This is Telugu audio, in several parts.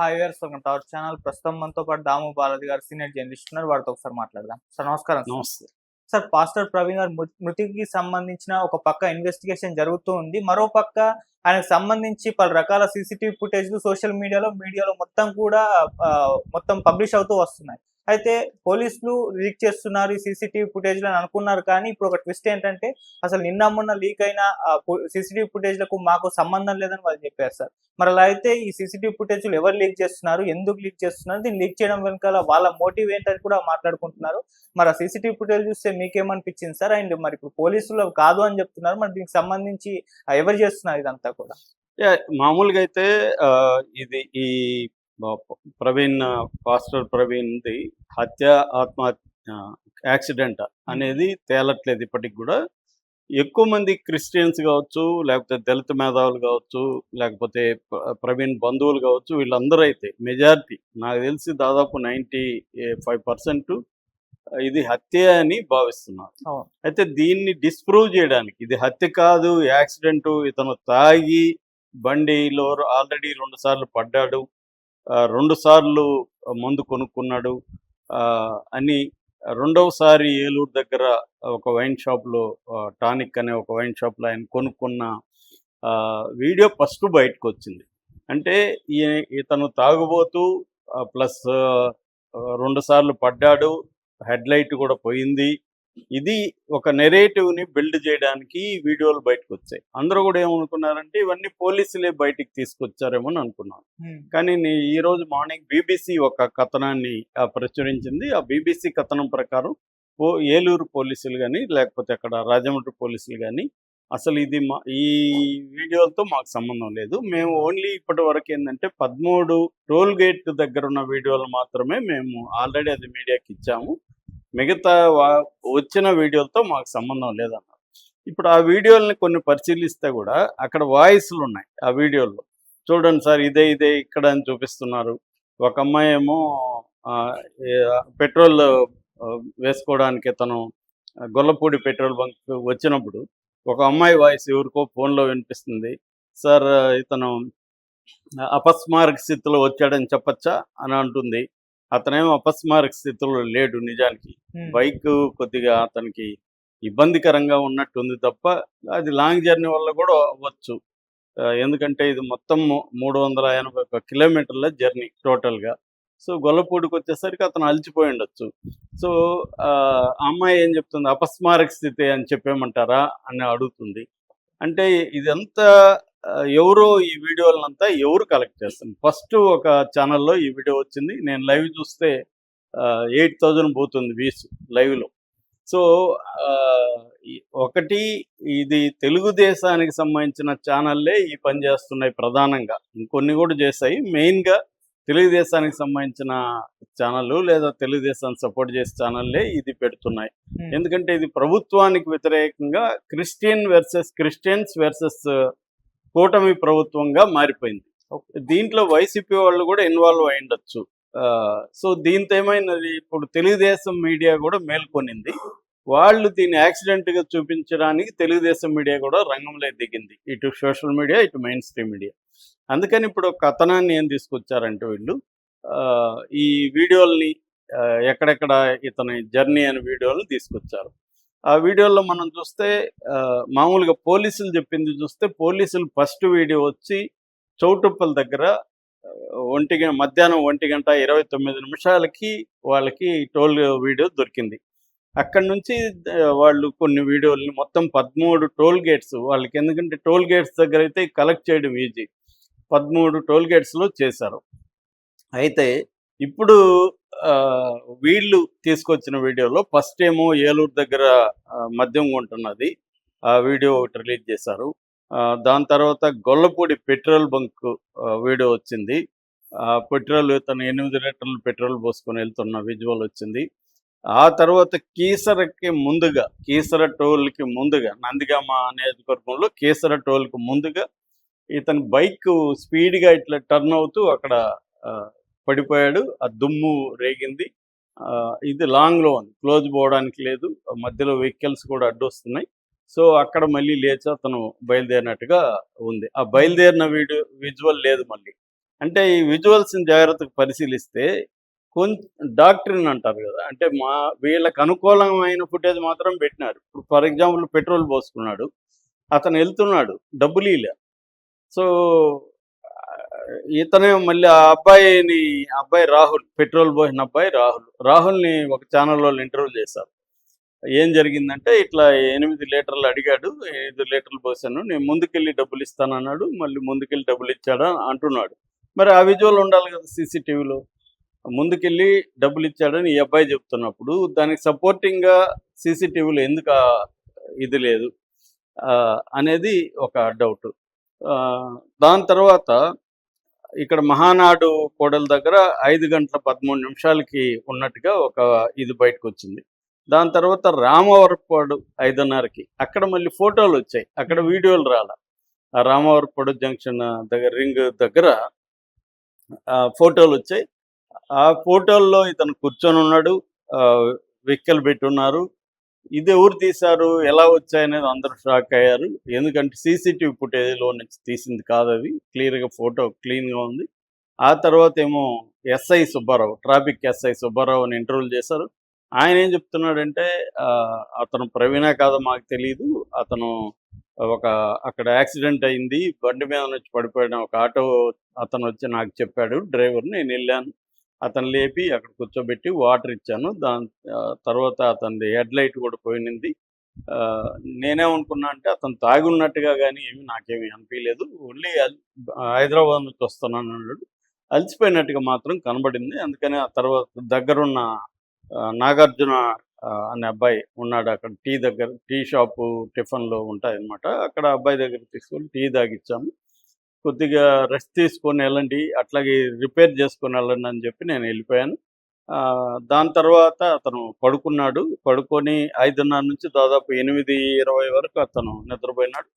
Hi welcome to our channel ప్రస్తుతం మనతో పాటు దాము బాలాజీ గారు సీనియర్ జర్నలిస్ట్ ఉన్నారు. వారితో ఒకసారి మాట్లాడదాం. సార్ నమస్కారం సార్. నమస్తే సార్. పాస్టర్ ప్రవీణ్ గారి మృతికి సంబంధించిన ఒక పక్క ఇన్వెస్టిగేషన్ జరుగుతూ ఉంది. మరో పక్క ఆయనకు సంబంధించి పలు రకాల సీసీటీవీ ఫుటేజ్లు సోషల్ మీడియాలో మీడియాలో మొత్తం కూడా మొత్తం పబ్లిష్ అవుతూ వస్తున్నాయి. అయితే పోలీసులు లీక్ చేస్తున్నారు ఈ సీసీటీవీ ఫుటేజ్ అని అనుకున్నారు కానీ ఇప్పుడు ఒక ట్విస్ట్ ఏంటంటే అసలు నిన్న మొన్న లీక్ అయిన సీసీటీవీ ఫుటేజ్లకు మాకు సంబంధం లేదని వాళ్ళు చెప్పారు సార్. మరి అలా అయితే ఈ సీసీటీవీ ఫుటేజ్లు ఎవరు లీక్ చేస్తున్నారు ఎందుకు లీక్ చేస్తున్నారు దీన్ని లీక్ చేయడం వెనకాల వాళ్ళ మోటివ్ ఏంటని కూడా మాట్లాడుకుంటున్నారు. మరి ఆ సీసీటీవీ ఫుటేజ్ చూస్తే మీకేమనిపించింది సార్? అండ్ మరి ఇప్పుడు పోలీసులు కాదు అని చెప్తున్నారు మరి దీనికి సంబంధించి ఎవరు చేస్తున్నారు ఇదంతా కూడా? మామూలుగా అయితే ఇది ఈ ప్రవీణ్ పాస్టర్ ప్రవీణ్ది హత్య ఆత్మహత్య యాక్సిడెంట్ అనేది తేలట్లేదు ఇప్పటికి కూడా ఎక్కువ మంది క్రిస్టియన్స్ కావచ్చు లేకపోతే దళిత మేధావులు కావచ్చు లేకపోతే ప్ర- ప్రవీణ్ బంధువులు కావచ్చు వీళ్ళందరూ అయితే మెజారిటీ నాకు తెలిసి దాదాపు నైంటీ ఫైవ్ పర్సెంట్ ఇది హత్య అని భావిస్తున్నారు. అయితే దీన్ని డిస్ప్రూవ్ చేయడానికి ఇది హత్య కాదు యాక్సిడెంట్ ఇతను తాగి బండిలో ఆల్రెడీ రెండు సార్లు పడ్డాడు రెండు సార్లు మందు కొనుక్కున్నాడు. ఆ, అని రెండవసారి ఏలూరు దగ్గర ఒక వైన్ షాప్లో టానిక్ అనే ఒక వైన్ షాప్లో ఆయన కొనుక్కున్న ఆ, వీడియో ఫస్ట్ బయటకు వచ్చింది అంటే ఈ- ఇతను తాగుబోతూ ప్లస్ రెండు సార్లు పడ్డాడు. హెడ్ లైట్ కూడా పోయింది. ఇది ఒక నెరేటివ్ని బిల్డ్ చేయడానికి ఈ వీడియోలు బయటకు వచ్చాయి. అందరూ కూడా ఏమనుకున్నారంటే ఇవన్నీ పోలీసులే బయటికి తీసుకొచ్చారేమో అని అనుకున్నాను కానీ ఈ రోజు మార్నింగ్ బీబీసీ ఒక కథనాన్ని ప్రచురించింది. ఆ బీబీసీ కథనం ప్రకారం ఏలూరు పోలీసులు కానీ లేకపోతే అక్కడ రాజమండ్రి పోలీసులు కానీ అసలు ఇది మా ఈ వీడియోలతో మాకు సంబంధం లేదు. మేము ఓన్లీ ఇప్పటి వరకు ఏంటంటే పదమూడు టోల్ గేట్ దగ్గర ఉన్న వీడియోలు మాత్రమే మేము ఆల్రెడీ అది మీడియాకి ఇచ్చాము. మిగతా వా- వచ్చిన వీడియోలతో మాకు సంబంధం లేదన్నారు. ఇప్పుడు ఆ వీడియోలని కొన్ని పరిశీలిస్తే కూడా అక్కడ వాయిస్లు ఉన్నాయి ఆ వీడియోల్లో. చూడండి సార్ ఇదే ఇదే ఇక్కడ అని చూపిస్తున్నారు. ఒక అమ్మాయి ఏమో ఆ, పెట్రోల్ వేసుకోవడానికి తను గొల్లపూడి పెట్రోల్ బంక్ వచ్చినప్పుడు ఒక అమ్మాయి వాయిస్ ఎవరికో ఫోన్లో వినిపిస్తుంది. సార్ ఇతను అపస్మారక స్థితిలో వచ్చాడని చెప్పచ్చా? అని అంటుంది. అతనేమో అపస్మారక స్థితిలో లేడు నిజానికి. బైక్ కొద్దిగా అతనికి ఇబ్బందికరంగా ఉన్నట్టుంది తప్ప అది లాంగ్ జర్నీ వల్ల కూడా అవ్వచ్చు. ఎందుకంటే ఇది మొత్తం మూడు వందల ఎనభై ఒక కిలోమీటర్ల జర్నీ టోటల్గా. సో గొల్లపూడికి వచ్చేసరికి అతను అలసిపోయి ఉండొచ్చు. సో అమ్మాయి ఏం చెప్తుంది? అపస్మారక స్థితి అని చెప్పేమంటారా? అని అడుగుతుంది. అంటే ఇదంతా ఎవరో ఈ వీడియోలంతా ఎవరు కలెక్ట్ చేస్తుంది ఫస్ట్ ఒక ఛానల్లో ఈ వీడియో వచ్చింది. నేను లైవ్ చూస్తే ఎయిట్ థౌజండ్ పోతుంది వ్యూస్ లైవ్లో సో ఒకటి ఇది తెలుగుదేశానికి సంబంధించిన ఛానల్లే ఈ పని చేస్తున్నాయి ప్రధానంగా. ఇంకొన్ని కూడా చేస్తాయి మెయిన్గా తెలుగుదేశానికి సంబంధించిన ఛానల్ లేదా తెలుగుదేశాన్ని సపోర్ట్ చేసే ఛానల్లే ఇది పెడుతున్నాయి. ఎందుకంటే ఇది ప్రభుత్వానికి వ్యతిరేకంగా క్రిస్టియన్ వర్సెస్ క్రిస్టియన్స్ వర్సెస్ కూటమి ప్రభుత్వంగా మారిపోయింది. దీంట్లో వైసీపీ వాళ్ళు కూడా ఇన్వాల్వ్ అయి ఉండొచ్చు. సో దీంతో ఏమైనది ఇప్పుడు తెలుగుదేశం మీడియా కూడా మేల్కొనింది. వాళ్ళు దీన్ని యాక్సిడెంట్గా చూపించడానికి తెలుగుదేశం మీడియా కూడా రంగంలో దిగింది. ఇటు సోషల్ మీడియా ఇటు మెయిన్ స్ట్రీమ్ మీడియా. అందుకని ఇప్పుడు ఒక కథనాన్ని ఏం తీసుకొచ్చారంటే వీళ్ళు ఆ, ఈ వీడియోల్ని ఎక్కడెక్కడ ఇతని జర్నీ అనే వీడియోలు తీసుకొచ్చారు. ఆ వీడియోలో మనం చూస్తే మామూలుగా పోలీసులు చెప్పింది చూస్తే పోలీసులు ఫస్ట్ వీడియో వచ్చి చౌటుప్పల దగ్గర ఒంటి మధ్యాహ్నం ఒంటి గంట ఇరవై తొమ్మిది నిమిషాలకి వాళ్ళకి టోల్ వీడియో దొరికింది. అక్కడి నుంచి వాళ్ళు కొన్ని వీడియోలని మొత్తం పదమూడు టోల్ గేట్స్ వాళ్ళకి ఎందుకంటే టోల్ గేట్స్ దగ్గర అయితే కలెక్ట్ చేయడం ఈజీ. పదమూడు టోల్ గేట్స్లో చేశారు. అయితే ఇప్పుడు ఆ, వీళ్ళు తీసుకొచ్చిన వీడియోలో ఫస్ట్ ఏమో ఏలూరు దగ్గర మద్యం కొంటున్నది. ఆ వీడియో ఒకటి రిలీజ్ చేశారు. ఆ, దాని తర్వాత గొల్లపూడి పెట్రోల్ బంక్ వీడియో వచ్చింది. ఆ పెట్రోల్ తను ఎనిమిది లీటర్లు పెట్రోల్ పోసుకొని వెళ్తున్న విజువల్ వచ్చింది. ఆ తర్వాత కీసరకి ముందుగా కీసర టోల్కి ముందుగా నందిగామ నియోజకవర్గంలో కీసర టోల్కి ముందుగా ఇతని బైక్ స్పీడ్గా ఇట్లా టర్న్ అవుతూ అక్కడ పడిపోయాడు ఆ దుమ్ము రేగింది. ఆ, ఇది లాంగ్లో ఉంది క్లోజ్ పోవడానికి లేదు మధ్యలో వెహికల్స్ కూడా అడ్డొస్తున్నాయి. సో అక్కడ మళ్ళీ లేచి అతను బయలుదేరినట్టుగా ఉంది. ఆ బయలుదేరిన వీడియో విజువల్ లేదు మళ్ళీ. అంటే ఈ విజువల్స్ని జాగ్రత్తగా పరిశీలిస్తే కొంచెం డాక్టరీన్ అంటారు కదా అంటే మా వీళ్ళకి అనుకూలమైన ఫుటేజ్ మాత్రం పెట్టినారు. ఇప్పుడు ఫర్ ఎగ్జాంపుల్ పెట్రోల్ పోసుకున్నాడు అతను వెళ్తున్నాడు డబ్బులు ఇలా సో ఇతనే మళ్ళీ ఆ అబ్బాయిని ఆ అబ్బాయి రాహుల్ పెట్రోల్ పోసిన అబ్బాయి రాహుల్. రాహుల్ని ఒక ఛానల్ వాళ్ళు ఇంటర్వ్యూ చేశారు. ఏం జరిగిందంటే ఇట్లా ఎనిమిది లీటర్లు అడిగాడు ఐదు లీటర్లు పోసాను నేను ముందుకెళ్ళి డబ్బులు ఇస్తానన్నాడు మళ్ళీ ముందుకెళ్ళి డబ్బులు ఇచ్చాడా అంటున్నాడు. మరి ఆ విజువల్ ఉండాలి కదా సీసీటీవీలో ముందుకెళ్ళి డబ్బులు ఇచ్చాడని ఈ అబ్బాయి చెప్తున్నప్పుడు దానికి సపోర్టింగ్గా సీసీటీవీలో ఎందుకు ఇది లేదు? ఆ, అనేది ఒక డౌట్ దాని తర్వాత ఇక్కడ మహానాడు కోడల దగ్గర ఐదు గంటల పదమూడు నిమిషాలకి ఉన్నట్టుగా ఒక ఇది బయటకు వచ్చింది దాని తర్వాత రామవరపాడు ఐదున్నరకి అక్కడ మళ్ళీ ఫోటోలు వచ్చాయి. అక్కడ వీడియోలు రాల. ఆ రామవరపాడు జంక్షన్ దగ్గర రింగ్ దగ్గర ఆ, ఫోటోలు వచ్చాయి. ఆ ఫోటోల్లో ఇతను కూర్చొని ఉన్నాడు ఆ, పెట్టి పెట్టున్నారు. ఇది ఎవరు తీశారు ఎలా వచ్చాయనేది అందరూ షాక్ అయ్యారు. ఎందుకంటే సీసీటీవీ ఫుటేజ్లో నుంచి తీసింది కాదు అది. క్లియర్గా ఫోటో క్లీన్గా ఉంది. ఆ తర్వాత ఏమో SI Subbarao traffic SI Subbarao అని ఇంటర్వ్యూ చేశారు. ఆయన ఏం చెప్తున్నాడంటే ఆ, అతను ప్రవీణ కాదో మాకు తెలియదు అతను ఒక అక్కడ యాక్సిడెంట్ అయింది. బండి మీద నుంచి పడిపోయిన ఒక ఆటో అతను వచ్చి నాకు చెప్పాడు డ్రైవర్ నేను వెళ్ళాను. అతను లేపి అక్కడ కూర్చోబెట్టి వాటర్ ఇచ్చాను. దాని తర్వాత అతని హెడ్ లైట్ కూడా పోయినింది ఆ, నేనేమనుకున్నా అంటే అతను తాగి ఉన్నట్టుగా కానీ ఏమి నాకేమీ అనిపించలేదు ఓన్లీ హైదరాబాద్ నుంచి వస్తున్నాను అన్నాడు. అలసిపోయినట్టుగా మాత్రం కనబడింది. అందుకని ఆ తర్వాత దగ్గరున్న నాగార్జున అనే అబ్బాయి ఉన్నాడు అక్కడ టీ దగ్గర టీ షాపు టిఫిన్లో ఉంటాయి అన్నమాట అక్కడ అబ్బాయి దగ్గర తీసుకొని టీ తాగిచ్చాము. కొద్దిగా రెస్ట్ తీసుకొని వెళ్ళండి అట్లాగే రిపేర్ చేసుకొని వెళ్ళండి అని చెప్పి నేను వెళ్ళిపోయాను. ఆ, దాని తర్వాత అతను పడుకున్నాడు. పడుకొని ఐదున్నర నుంచి దాదాపు ఎనిమిది ఇరవై వరకు అతను నిద్రపోయినాడు.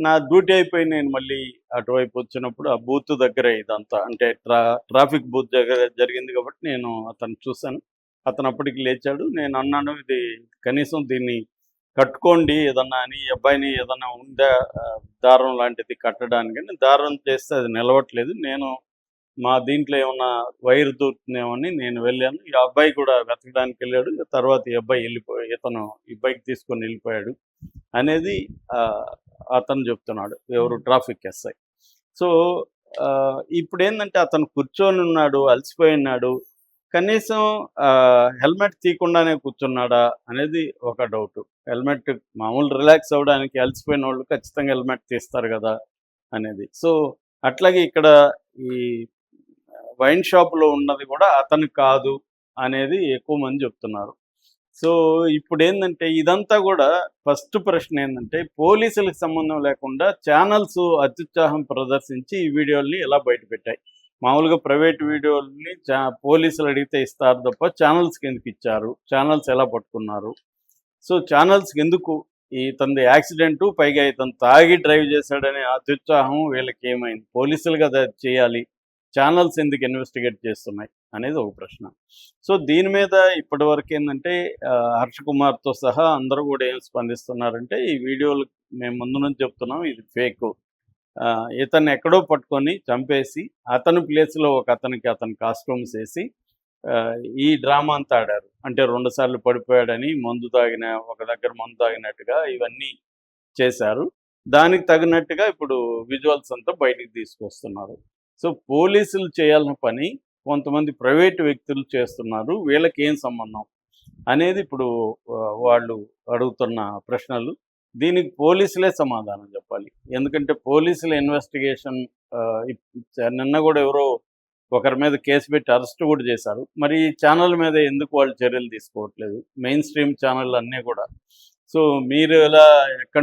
నా డ్యూటీ అయిపోయి నేను మళ్ళీ అటువైపు వచ్చినప్పుడు ఆ బూత్ దగ్గర ఇదంతా అంటే ట్రా ట్రాఫిక్ బూత్ దగ్గర జరిగింది కాబట్టి నేను అతను చూశాను. అతను అప్పటికి లేచాడు. నేను అన్నాను ఇది కనీసం దీన్ని కట్టుకోండి ఏదన్నా అని ఈ అబ్బాయిని ఏదన్నా ఉందా దారం లాంటిది కట్టడానికి అని దారం చేస్తే అది నిలవట్లేదు. నేను మా దీంట్లో ఏమన్నా వైర్ దూరుతుందేమని నేను వెళ్ళాను. ఈ అబ్బాయి కూడా వెతకడానికి వెళ్ళాడు. తర్వాత ఈ అబ్బాయి వెళ్ళిపోయి ఇతను ఈ బైక్ తీసుకొని వెళ్ళిపోయాడు అనేది అతను చెప్తున్నాడు. ఎవరు? Traffic SI. సో ఆ, ఇప్పుడు ఏంటంటే అతను కూర్చొని ఉన్నాడు అలసిపోయి ఉన్నాడు. కనీసం హెల్మెట్ తీయకుండానే కూర్చున్నాడా అనేది ఒక డౌట్. హెల్మెట్ మామూలు రిలాక్స్ అవ్వడానికి అలసిపోయిన వాళ్ళు ఖచ్చితంగా హెల్మెట్ తీస్తారు కదా అనేది. సో అట్లాగే ఇక్కడ ఈ వైన్ షాప్లో ఉన్నది కూడా అతను కాదు అనేది ఎక్కువ మంది చెప్తున్నారు. సో ఇప్పుడు ఏంటంటే ఇదంతా కూడా ఫస్ట్ ప్రశ్న ఏంటంటే పోలీసులకు సంబంధం లేకుండా ఛానల్స్ అత్యుత్సాహం ప్రదర్శించి ఈ వీడియోల్ని ఎలా బయటపెట్టాయి? మామూలుగా ప్రైవేట్ వీడియోల్ని చా పోలీసులు అడిగితే ఇస్తారు తప్ప ఛానల్స్కి ఎందుకు ఇచ్చారు. ఛానల్స్ ఎలా పట్టుకున్నారు? సో ఛానల్స్కి ఎందుకు ఇతనిది యాక్సిడెంట్ పైగా ఇతను తాగి డ్రైవ్ చేశాడనే అత్యుత్సాహం వీళ్ళకి ఏమైంది పోలీసులు కదా అది చేయాలి. ఛానల్స్ ఎందుకు ఇన్వెస్టిగేట్ చేస్తున్నాయి? అనేది ఒక ప్రశ్న. సో దీని మీద ఇప్పటి వరకు ఏంటంటే హర్ష కుమార్తో సహా అందరూ కూడా ఏం స్పందిస్తున్నారంటే ఈ వీడియోలు మేము ముందు నుంచి చెప్తున్నాం ఇది ఫేక్. ఇతను ఎక్కడో పట్టుకొని చంపేసి అతని ప్లేస్లో ఒక అతనికి అతను కాస్ట్యూమ్స్ వేసి ఆ, ఈ డ్రామా అంతా ఆడారు. అంటే రెండు సార్లు పడిపోయాడని మందు తాగిన ఒక దగ్గర మందు తాగినట్టుగా ఇవన్నీ చేశారు. దానికి తగినట్టుగా ఇప్పుడు విజువల్స్ అంతా బయటికి తీసుకొస్తున్నారు. సో పోలీసులు చేయాల్సిన పని కొంతమంది ప్రైవేట్ వ్యక్తులు చేస్తున్నారు. వీళ్ళకి ఏం సంబంధం? అనేది ఇప్పుడు వాళ్ళు అడుగుతున్న ప్రశ్నలు. దీనికి పోలీసులే సమాధానం చెప్పాలి. ఎందుకంటే పోలీసుల ఇన్వెస్టిగేషన్ నిన్న కూడా ఎవరో ఒకరి మీద కేసు పెట్టి అరెస్ట్ కూడా చేశారు. మరి ఈ ఛానల్ మీద ఎందుకు వాళ్ళు చర్యలు తీసుకోవట్లేదు? మెయిన్ స్ట్రీమ్ ఛానల్ అన్నీ కూడా. సో మీరు ఎలా ఎక్కడ